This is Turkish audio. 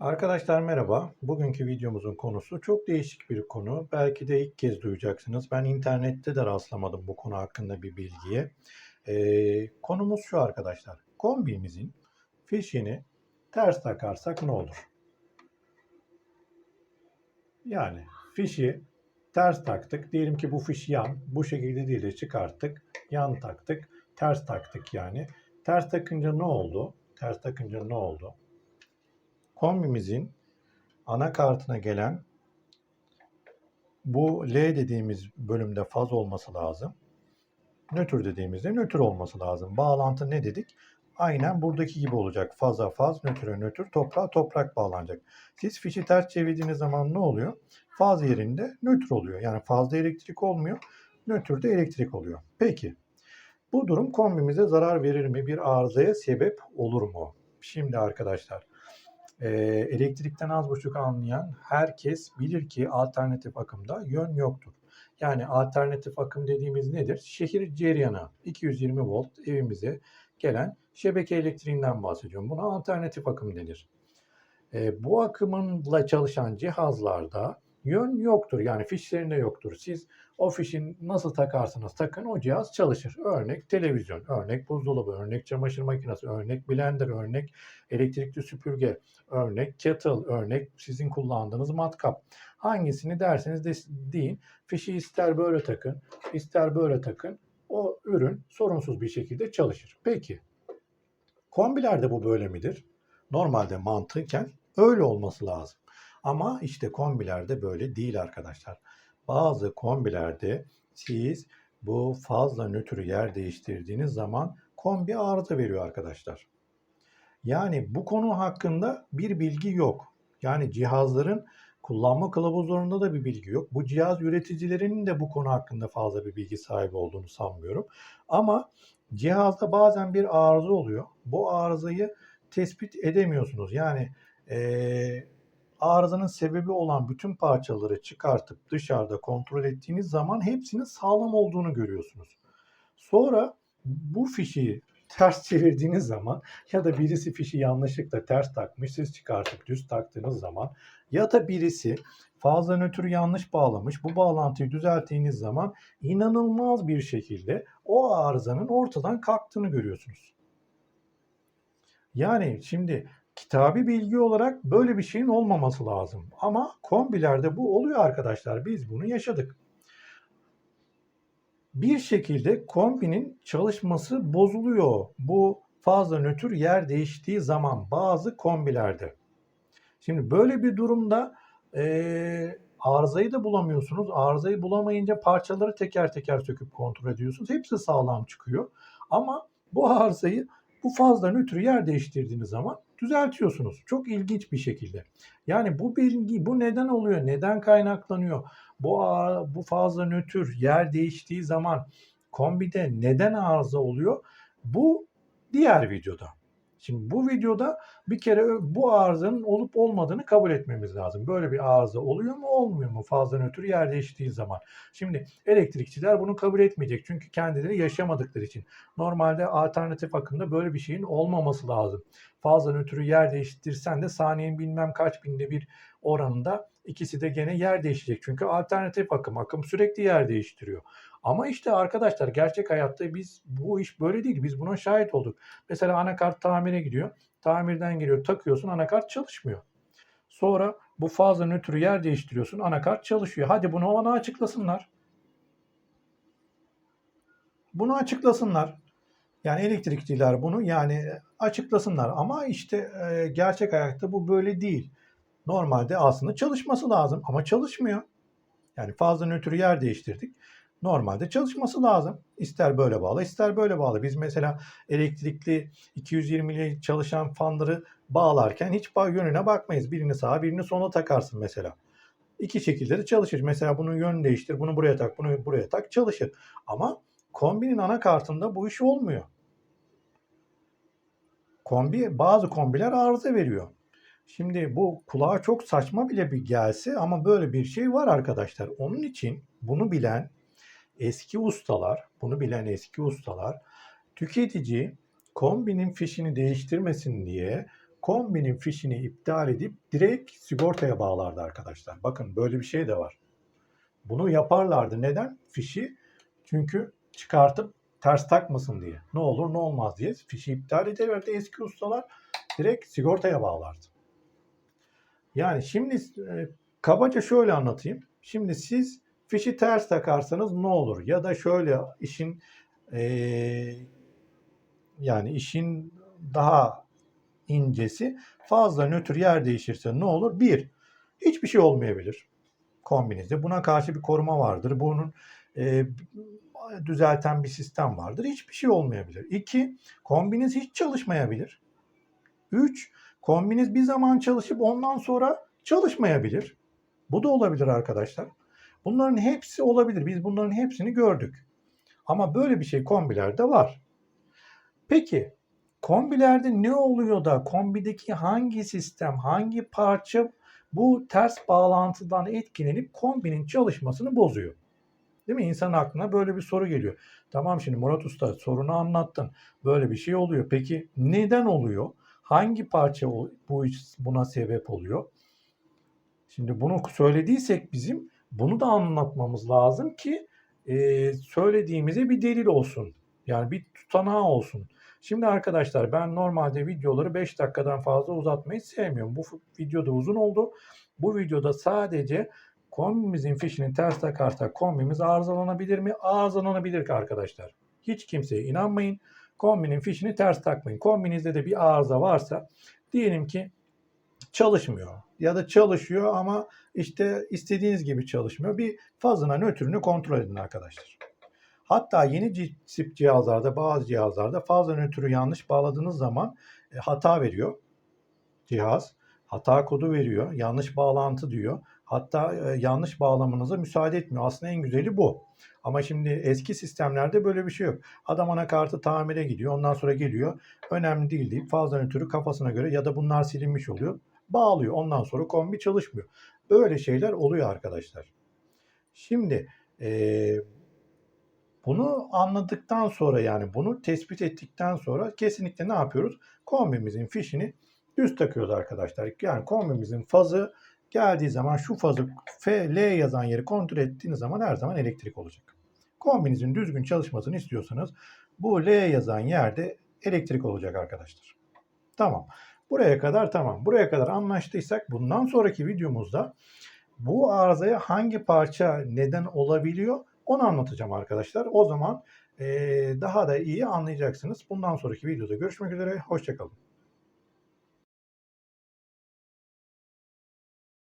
Arkadaşlar merhaba. Bugünkü videomuzun konusu çok değişik bir konu. Belki de ilk kez duyacaksınız. Ben internette de rastlamadım bu konu hakkında bir bilgiye. Ee, konumuz şu arkadaşlar. Kombimizin fişini ters takarsak ne olur? Yani fişi ters taktık. Diyelim ki bu fiş yan. Bu şekilde değil de çıkarttık. Yan taktık. Ters taktık yani. Ters takınca ne oldu? Ters takınca ne oldu? Kombimizin anakartına gelen bu L dediğimiz bölümde faz olması lazım. Nötr dediğimizde nötr olması lazım. Bağlantı ne dedik? Aynen buradaki gibi olacak. Faza faz, nötre nötr, toprağa toprak bağlanacak. Siz fişi ters çevirdiğiniz zaman ne oluyor? Faz yerinde nötr oluyor. Yani fazda elektrik olmuyor. Nötrde elektrik oluyor. Peki. Bu durum kombimize zarar verir mi? Bir arızaya sebep olur mu? Şimdi arkadaşlar e, elektrikten az buçuk anlayan herkes bilir ki alternatif akımda yön yoktur. Yani alternatif akım dediğimiz nedir? Şehir cereyanı 220 volt evimize gelen şebeke elektriğinden bahsediyorum. Buna alternatif akım denir. E, bu akımınla çalışan cihazlarda yön yoktur. Yani fişlerinde yoktur. Siz o fişin nasıl takarsınız takın o cihaz çalışır. Örnek televizyon, örnek buzdolabı, örnek çamaşır makinesi, örnek blender, örnek elektrikli süpürge, örnek kettle, örnek sizin kullandığınız matkap. Hangisini derseniz de deyin. Fişi ister böyle takın, ister böyle takın. O ürün sorunsuz bir şekilde çalışır. Peki kombilerde bu böyle midir? Normalde mantıken öyle olması lazım. Ama işte kombilerde böyle değil arkadaşlar. Bazı kombilerde siz bu fazla nötrü yer değiştirdiğiniz zaman kombi arıza veriyor arkadaşlar. Yani bu konu hakkında bir bilgi yok. Yani cihazların kullanma kılavuzlarında da bir bilgi yok. Bu cihaz üreticilerinin de bu konu hakkında fazla bir bilgi sahibi olduğunu sanmıyorum. Ama cihazda bazen bir arıza oluyor. Bu arızayı tespit edemiyorsunuz. Yani ee, arızanın sebebi olan bütün parçaları çıkartıp dışarıda kontrol ettiğiniz zaman hepsinin sağlam olduğunu görüyorsunuz. Sonra bu fişi ters çevirdiğiniz zaman ya da birisi fişi yanlışlıkla ters takmış siz çıkartıp düz taktığınız zaman ya da birisi fazla nötr yanlış bağlamış bu bağlantıyı düzelttiğiniz zaman inanılmaz bir şekilde o arızanın ortadan kalktığını görüyorsunuz. Yani şimdi kitabi bilgi olarak böyle bir şeyin olmaması lazım. Ama kombilerde bu oluyor arkadaşlar. Biz bunu yaşadık. Bir şekilde kombinin çalışması bozuluyor. Bu fazla nötr yer değiştiği zaman bazı kombilerde. Şimdi böyle bir durumda e, arızayı da bulamıyorsunuz. Arızayı bulamayınca parçaları teker teker söküp kontrol ediyorsunuz. Hepsi sağlam çıkıyor. Ama bu arızayı bu fazla nötr yer değiştirdiğiniz zaman düzeltiyorsunuz. Çok ilginç bir şekilde. Yani bu bilgi bu neden oluyor? Neden kaynaklanıyor? Bu bu fazla nötr yer değiştiği zaman kombide neden arıza oluyor? Bu diğer videoda. Şimdi bu videoda bir kere bu arızanın olup olmadığını kabul etmemiz lazım. Böyle bir arıza oluyor mu olmuyor mu fazla nötr yer değiştiği zaman. Şimdi elektrikçiler bunu kabul etmeyecek çünkü kendileri yaşamadıkları için. Normalde alternatif akımda böyle bir şeyin olmaması lazım. Fazla nötrü yer değiştirsen de saniyenin bilmem kaç binde bir oranında ikisi de gene yer değişecek. Çünkü alternatif akım, akım sürekli yer değiştiriyor. Ama işte arkadaşlar gerçek hayatta biz bu iş böyle değil. Biz buna şahit olduk. Mesela anakart tamire gidiyor. Tamirden geliyor takıyorsun anakart çalışmıyor. Sonra bu fazla nötr yer değiştiriyorsun anakart çalışıyor. Hadi bunu ona açıklasınlar. Bunu açıklasınlar. Yani elektrikçiler bunu yani açıklasınlar ama işte e, gerçek hayatta bu böyle değil. Normalde aslında çalışması lazım ama çalışmıyor. Yani fazla nötr yer değiştirdik normalde çalışması lazım. İster böyle bağlı, ister böyle bağlı. Biz mesela elektrikli 220'li çalışan fanları bağlarken hiç yönüne bakmayız. Birini sağa, birini sola takarsın mesela. İki şekilde de çalışır. Mesela bunun yönünü değiştir, bunu buraya tak, bunu buraya tak çalışır. Ama kombinin anakartında bu iş olmuyor. Kombi, bazı kombiler arıza veriyor. Şimdi bu kulağa çok saçma bile bir gelse ama böyle bir şey var arkadaşlar. Onun için bunu bilen eski ustalar, bunu bilen eski ustalar tüketici kombinin fişini değiştirmesin diye kombinin fişini iptal edip direkt sigortaya bağlardı arkadaşlar. Bakın böyle bir şey de var. Bunu yaparlardı. Neden? Fişi çünkü çıkartıp ters takmasın diye. Ne olur ne olmaz diye fişi iptal ederlerdi eski ustalar. Direkt sigortaya bağlardı. Yani şimdi e, kabaca şöyle anlatayım. Şimdi siz fişi ters takarsanız ne olur? Ya da şöyle işin e, yani işin daha incesi fazla nötr yer değişirse ne olur? Bir, hiçbir şey olmayabilir kombinizde. Buna karşı bir koruma vardır. Bunun e, düzelten bir sistem vardır. Hiçbir şey olmayabilir. İki, kombiniz hiç çalışmayabilir. Üç, kombiniz bir zaman çalışıp ondan sonra çalışmayabilir. Bu da olabilir arkadaşlar. Bunların hepsi olabilir. Biz bunların hepsini gördük. Ama böyle bir şey kombilerde var. Peki kombilerde ne oluyor da kombideki hangi sistem, hangi parça bu ters bağlantıdan etkilenip kombinin çalışmasını bozuyor? Değil mi? İnsanın aklına böyle bir soru geliyor. Tamam şimdi Murat Usta sorunu anlattın. Böyle bir şey oluyor. Peki neden oluyor? Hangi parça bu buna sebep oluyor? Şimdi bunu söylediysek bizim bunu da anlatmamız lazım ki e, söylediğimize bir delil olsun. Yani bir tutanağı olsun. Şimdi arkadaşlar ben normalde videoları 5 dakikadan fazla uzatmayı sevmiyorum. Bu videoda uzun oldu. Bu videoda sadece kombimizin fişini ters takarsak kombimiz arızalanabilir mi? Arızalanabilir arkadaşlar. Hiç kimseye inanmayın. Kombinin fişini ters takmayın. Kombinizde de bir arıza varsa diyelim ki çalışmıyor ya da çalışıyor ama işte istediğiniz gibi çalışmıyor. Bir fazına nötrünü kontrol edin arkadaşlar. Hatta yeni tip cihazlarda bazı cihazlarda fazla nötrü yanlış bağladığınız zaman e, hata veriyor cihaz. Hata kodu veriyor. Yanlış bağlantı diyor. Hatta e, yanlış bağlamanıza müsaade etmiyor. Aslında en güzeli bu. Ama şimdi eski sistemlerde böyle bir şey yok. Adam anakartı tamire gidiyor. Ondan sonra geliyor. Önemli değil deyip fazla nötrü kafasına göre ya da bunlar silinmiş oluyor. Bağlıyor. Ondan sonra kombi çalışmıyor. Böyle şeyler oluyor arkadaşlar. Şimdi eee bunu anladıktan sonra yani bunu tespit ettikten sonra kesinlikle ne yapıyoruz? Kombimizin fişini düz takıyoruz arkadaşlar. Yani kombimizin fazı geldiği zaman şu fazı F, L yazan yeri kontrol ettiğiniz zaman her zaman elektrik olacak. Kombinizin düzgün çalışmasını istiyorsanız bu L yazan yerde elektrik olacak arkadaşlar. Tamam. Buraya kadar tamam. Buraya kadar anlaştıysak bundan sonraki videomuzda bu arızaya hangi parça neden olabiliyor onu anlatacağım arkadaşlar. O zaman daha da iyi anlayacaksınız. Bundan sonraki videoda görüşmek üzere. Hoşçakalın.